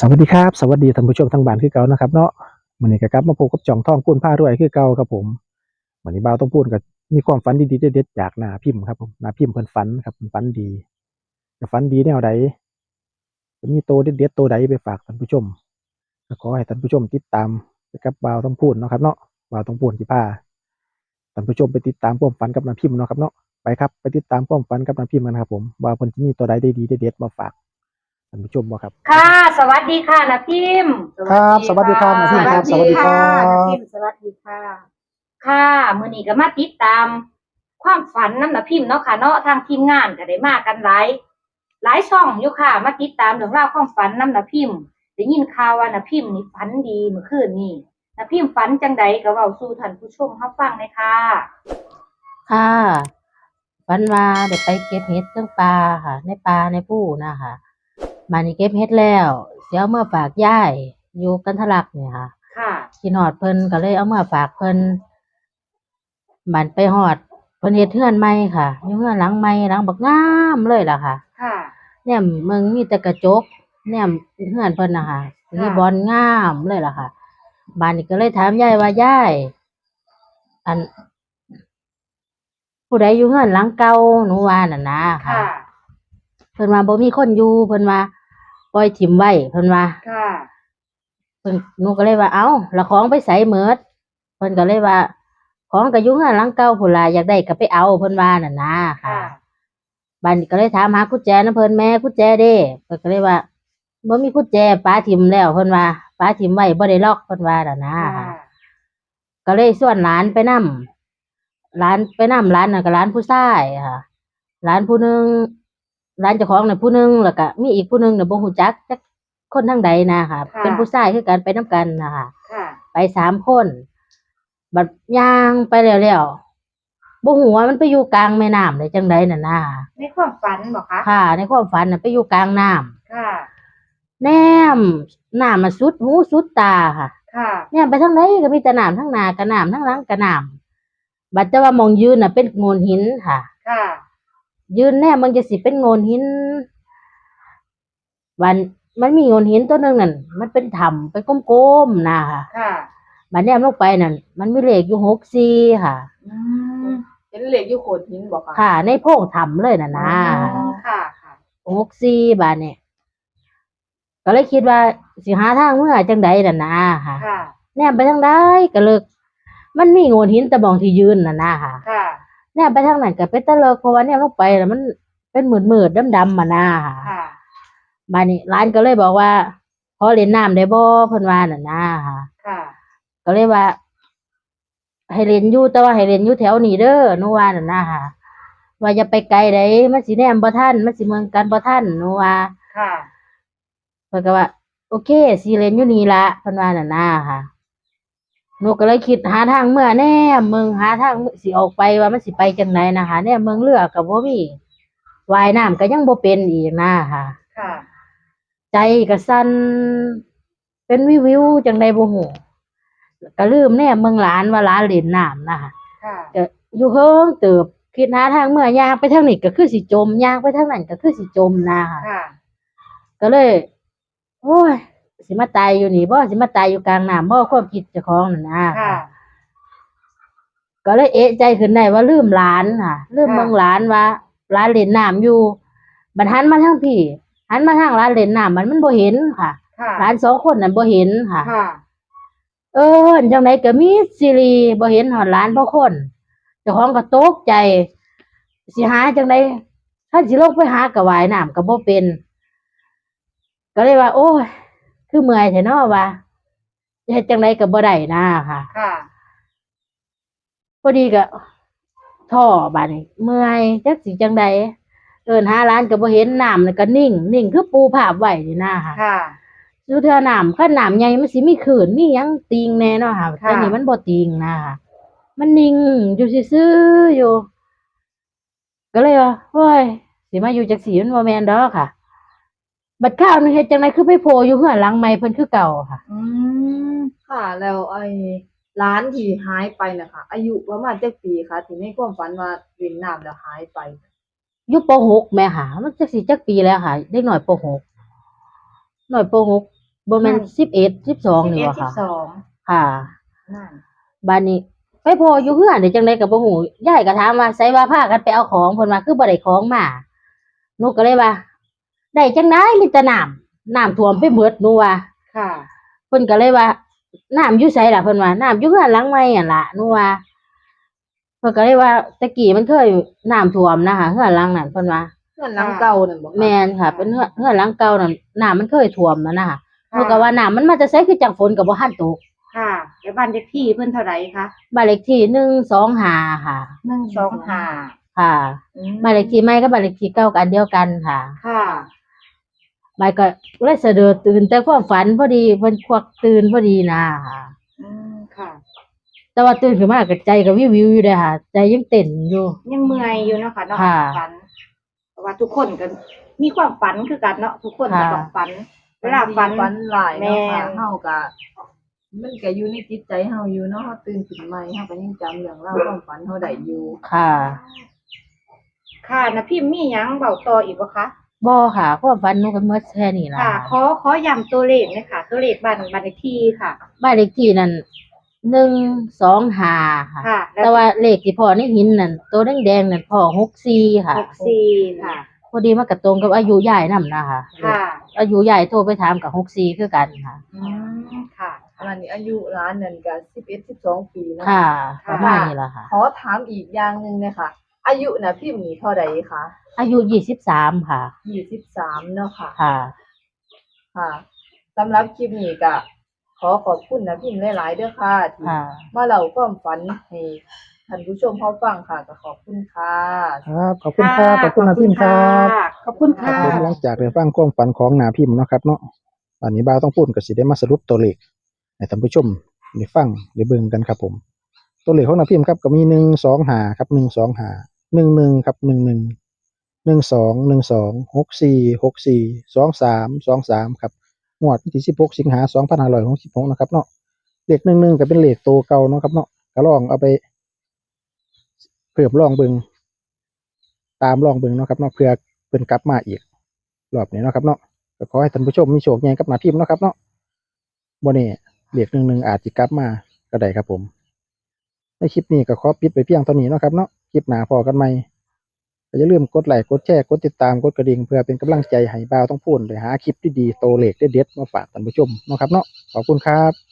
สวัสดีครับสวัสดีท่านผู้ชมทางบ้านคือเก่านะครับเนาะวันนี้ก็กลับมาพบกับจ่องท่องพูนผ้ารวยคือเก่าครับผมวันนี้บ่าวต้องพูดกับมีความฝันดีๆเด็ดๆจากหนาพิมพ์ครับผมหนาพิมพ์เพิ่นฝันครับเพิ่นฝันดีจะฝันดีแนวใดจะมีโตวเด็ดๆโตวใดไปฝากท่านผู้ชมก็ขอให้ท่านผู้ชมติดตามไปกับบ่าวต้องพูดเนาะครับเนาะบ่าวต้องพูดสิพาท่านผู้ชมไปติดตามความฝันกับหนาพิมพ์เนาะครับเนาะไปครับไปติดตามความฝันกับหนาพิมพ์กันครับผมว่าเพิ่นจะมีตัวใดได้ดีเด็ดๆมาฝาก ท่านผู้ชมบ่ครับ ค่ะ สวัสดีค่ะนะพิมพ์ครับสวัสดีครับนะพี่ครับสวัสดีครับพิมพ์สวัสดีค่ะ ค่ะมื้อนี้ก็มาติดตาม ความฝันน้ำนะพิมพ์เนาะค่ะเนาะทางทีมงานก็ได้มากันหลายหลายช่องอยู่ค่ะ มาติดตามเรื่องราวความฝันน้ำนะพิมพ์ได้ยินข่าวว่านะพิมพ์นี่ฝันดีเมื่อคืนนี้นะพิมพ์ฝันจังใดก็เว้าสู่ท่านผู้ชมรับฟังเลยค่ะ ค่ะฝันว่าได้ไปเก็บเห็ดเทั้งปลาค่ะ ในปลาในผู้นะคะ มานี่เก็บเห็ดแล้วเสียเอามื่อฝากยายอยู่กันทะลักเนี่ยค่ะค่ะ กินหอดเพิ่นก็เลยเอามื่อฝากเพิ่นบันไปหอดเพิ่นเฮ็ดเฮือนใหม่ค่ะอยู่เฮือนหลังใหม่หลังบักงามเลยล่ะค่ะ ค่ะ เนี่ยเมืองมีแต่กระจก เนี่ยเฮือนเพิ่นน่ะค่ะสีบอลงามเลยล่ะค่ะบ้านนี้ก็เลยถามยายว่ายายอัน ผู้ใดอยู่เฮือนหลังเก่าหนูว่าน่ะนะค่ะค่ะเพิ่นว่าบ่มีคนอยู่เพิ่นว่า ปล่อยถิ่มไว้เพิ่นว่าค่ะ เพิ่นหนูก็เลยว่าเอ้าแล้วของไปใส่เมิดเพิ่นก็เลยว่า ของก็อยู่เฮือนหลังเก่าพุ่นล่ะอยากได้ก็ไปเอาเพิ่นว่าน่ะนะค่ะค่ะ บัดนี้ก็เลยถามหากุญแจนะเพิ่นแม่กุญแจเด้เพิ่นก็เลยว่าบ่มีกุญแจป้าถิ่มแล้วเพิ่นว่าป้าถิ่มไว้บ่ได้ล็อกเพิ่นว่าน่ะนะค่ะก็เลยส่วนหลานไปนํหลานไปนํหลานน่ะก็หลานผู้ชายค่ะหลานผู้หนึง หลานเจ้าของน่ะผู้หนึงแล้วก็มีอีกผู้หนึงน่ะบ่ฮู้จักจักคนทางใดนะคะเป็นผู้ชายคือกันไปนํกันนะคะค่ะ ไปสามคน บัดย่างไปแล้วแล้วบ่ฮู้ว่ามันไปอยู่กลางแม่น้ำได้จังไดน่ะนะในความฝันบอกคะค่ะ ในความฝันน่ะไปอยู่กลางน้ำค่ะ แนมน้ำมาสุดหูสุดตาค่ะ ค่ะแนมไปทางไหนก็มีแต่น้ำทั้งหน้ากระน้ำทั้งหลังกระน้ำบัดแต่ว่ามองยืนน่ะเป็นโงนหินค่ะ ค่ะ ยืนแนมมันจะสิเป็นโงนหินวันมันมีโงนหินตัวหนึงนั่นมันเป็นถ้ำเป็นกลมๆนะค่ะค่ะบัดแนมลงไปนั่นมันมีเลขอยู่หกสี่ค่ะ อืมเป็นเหล็กอยู่โขดหินบอกค่ะค่ะ ในโพรงถ้ำเลยน่ะนะอ๋อค่ะค่ะหกสี่บาทเนี่ยก็เลยคิดว่าสิหาทางเมื่อจังใดน่ะนะค่ะ ค่ะแนมไปทางใดก็เลิกมันมีโงนหินแตะบองที่ยืนน่ะนะค่ะ ค่ะ แนมไปทางนั้นก็เป็นตะเลิกเพราะว่าแนมลงไปแล้วมันเป็นหมืดมืดๆดำๆมานะค่ะค่ะบานนี้ร้านก็เลยบอกว่าขอเล่นน้ำได้บ่เพิ่นว่าน่ะนะค่ะ ค่ะ ก็เลยว่า ให้เล่นอยู่แต่ว่าให้เล่นอยู่แถวนี้เด้อหนูว่าน่ะนะค่ะ ว่าอย่าไปไกลไดมันสิแนมบ่ทันมันสิเมืองกันบ่ทันหนูว่า ค่ะเพิ่นก็ว่า โอเคสิเล่นอยู่นี่ละเพิ่นว่าน่ะนะค่ะ หนูก็เลยคิดหาทางเมื่อแน่เมืองหาทางสิออกไปว่ามันสิไปจังไดนะคะแน่เมืองเรือก็บ่มีว่ายน้ำก็ยังบ่เป็นอีกนะค่ะ ค่ะ ใจก็สั่นเป็นวิววิวจังไดบ่ฮู้ก็ลืมแน่เมืองหลานว่าหลานเล่นน้ำนะคะค่ะก็อยู่เฮิงเติบคิดหาทางเมื่อย่างไปทางนี้ก็คือสิจมย่างไปทางนั้นก็คือสิจมนะคะค่ะ ก็เลย โอ้ย สิมาตายอยู่นี่บ่สิมาตายอยู่กลางน้ำบ่ความคิดเจ้าของนั่นนะค่ะ ก็เลยเอะใจขึ้นได้ว่าลืมหลานค่ะลืมค่ะ เมืองหลานว่าหลานเล่นน้ำอยู่บัดหันมาทางพี่หันมาทางหลานเล่นน้ำมันมันบ่เห็นค่ะค่ะหลานสองคนนั้นบ่เห็นค่ะ ค่ะ เออจังไดก็มีซีรีบ่เห็นหอดหลานพ่อคนเจ้าของก็ตกใจ สิหาจังไดถ้าสิลงไปหาก็ว่ายน้ำก็บ่เป็น ก็เลยว่า โอ้ย คือเมื่อยแท้เนาะว่าจะเฮ็ดจังไดก็บ่ได้นะค่ะ ค่ะ พอดีก็ท่อบาดนี้เมื่อยจักสิจังใดเอิ้นหาร้านก็บ่เห็นน้ำน่ะก็นิ่ง นิ่งคือปูภาพไว้นี่นะค่ะ ค่ะ สุเทื่อน้ำคันน้ำใหญ่มันสิมีคลื่นมีหยังติงแน่เนาะค่ะค่ะ แต่นี่มันบ่ติงนะค่ะ มันนิ่งอยู่ซื่อๆอยู่ ก็เลยว่าโอ้ยสิมาอยู่จักสีมันบ่แม่นดอกค่ะ บัดข้าวนึงเฮ็ดจังไดคือไปโผล่อยู่เฮือนหลังใหม่เพิ่นคือเก่าค่ะ อืมค่ะ แล้วไอ้ร้านที่หายไปนะคะอายุประมาณจักปีคะที่ในความฝันว่าเล่นน้ำแล้วหายไป อยู่ป .6 แม่ค่ะ มันจักสิจักปีแล้วค่ะ เด็กน้อยป .6 น้อยป .6 บ่แม่นสิบเอ็ดสิบสองนี่11บ่ค่ะ12ค่ะนั่นบ้านนี้ไปพออยู่เฮือนได้จังไดก็บ่ฮู้ยายก็ถามว่าไสว่าพากันไปเอาของเพิ่นว่าคือบ่ได้ของมาหนูก็เลยว่า ได้จังไดมีแต่น้ำน้ำท่วมไปหมดหนูว่าค่ะ เพิ่นก็เลยว่าน้ำอยู่ไสล่ะเพิ่นว่าน้ำอยู่เฮือนหลังใหม่อะล่ะหนูว่าเพิ่นก็เลยว่าตะกี้มันเคยน้ำท่วมนะคะเฮือนหลังนั้นเพิ่นว่าเพื่อนหลังเก่านั่นบ่คะแม่นค่ะ เป็นเฮือนเฮือนหลังเก่านั่นน้ำมันเคยท่วมนะนะคะค่ะเพิ่นก็ว่าน้ำมันมาจะไสคือจังฝนก็บ่ทันตกค่ะแล้วบ้านเลขที่เพิ่นเท่าไหร่คะบ้านเลขที่125ค่ะ 125ค่ะ อืมบ้านเลขที่ใหม่กับบ้านเลขที่เก่ากันเดียวกันค่ะ ค่ะ บายก็เลยสะดุดตื่นแต่ความฝันพอดีเพิ่นควักตื่นพอดีนะค่ะ อืมค่ะ แต่ว่าตื่นขึ้นมาก็ใจก็วิววิวอยู่เด้อค่ะ ใจยังเต้นอยู่ ยังเมื่อยอยู่เนาะค่ะเนาะค่ะ ฝันเพราะว่าทุกคนก็มีความฝันคือกันเนาะทุกคนก็ค่ะต้องฝันเวลาฝัน ฝันหลายเนาะค่ะแม่นเฮาก็มันก็อยู่ในจิตใจเฮาอยู่เนาะเฮาตื่นขึ้นใหม่เฮาก็ยังจำเรื่องราวความฝันเฮาได้อยู่ค่ะ ค่ะนะพี่มีหยังเบาต่ออีกบ่คะ บ่ค่ะความฝันหนูก็หมดแค่นี้ล่ะค่ะ ขอขอย้ำตัวเลขหนะคะตัวเลขบ้านบ้านเลขที่ค่ะ บ้านเลขที่นั่น125ค่ะ ค่ะแต่ว่าเลขที่พ่อในหินนั่นตัวแดงๆนั่นพ่อ64ค่ะ หกสี่ค่ะ พอดีมันก็ตรงกับอายุยายนำนะคะ ค่ะอายุยายโทรไปถามกับ64คือกันค่ะ อืมค่ะ อันนี้อายุร้านนั่นก็11 12ปีเนาะค่ะค่ะ ประมาณนี้ล่ะค่ะ ขอถามอีกอย่างหนึงนะคะ อายุน่ะพิมพ์นี่เท่าใดคะอายุ23ค่ะ23เนาะค่ะ ค่ะ ค่ะสำหรับคลิปนี้ก็ขอขอบคุณนะพิมพ์หลายๆเด้อค่ะที่ค่ะมาเล่าความฝันให้ท่านผู้ชมเขาฟังค่ะก็ขอบคุณค่ะ ครับขอบคุณครับขอบคุณนาพิมพ์ครับขอบคุณครัค่ะ บผมหลังจากได้ฟังความฝันของนาพิมพ์เนาะครับเนาะอันนี้บ่าวต้องพูดก็สิได้มาสรุปตัวเลขให้ท่านผู้ชมได้ฟังได้เบิ่งกันครับผม ตัวเลขของนาพิมพ์ครับก็มีหนึ่งสองหาครับหนึ่งสองหา หนึ่งหนึ่งครับหนึ่งหนึ่งหนึ่งสองหนึ่งสองหกสี่หกสี่สองสามสองสามครับงวดวันที่สิบหกสิงหาสองพันห้าร้อยหกสิบหกนะครับเนาะเลขหนึ่งหนึ่งก็เป็นเลขตัวเก่าเนาะครับเนาะก็ลองเอาไปเพิ่มลองเบิงตามลองเบิงเนาะครับเนาะเพื่อเพิ่นกลับมาอีกรอบนี้เนาะครับเนาะก็ขอให้ท่านผู้ชมมีโชคใหญ่กับหนาพิมเนาะครับเนาะบ่แนี่เหลียกหนึ่งหนึ่งอาจจะกลับมาก็ได้ครับผมในคลิปนี้ก็ขอปิดไปเพียงเท่านี้เนาะครับเนาะ คลิปหน้าพอกันใหม่อย่าลืมกดไลค์กดแชร์กดติดตามกดกระดิ่งเพื่อเป็นกำลังใจให้บ่าวต้องพูดเลยหาคลิปที่ดีโตเล็กเด็ดๆมาฝากท่านผู้ชมนะครับเนาะขอบคุณครับ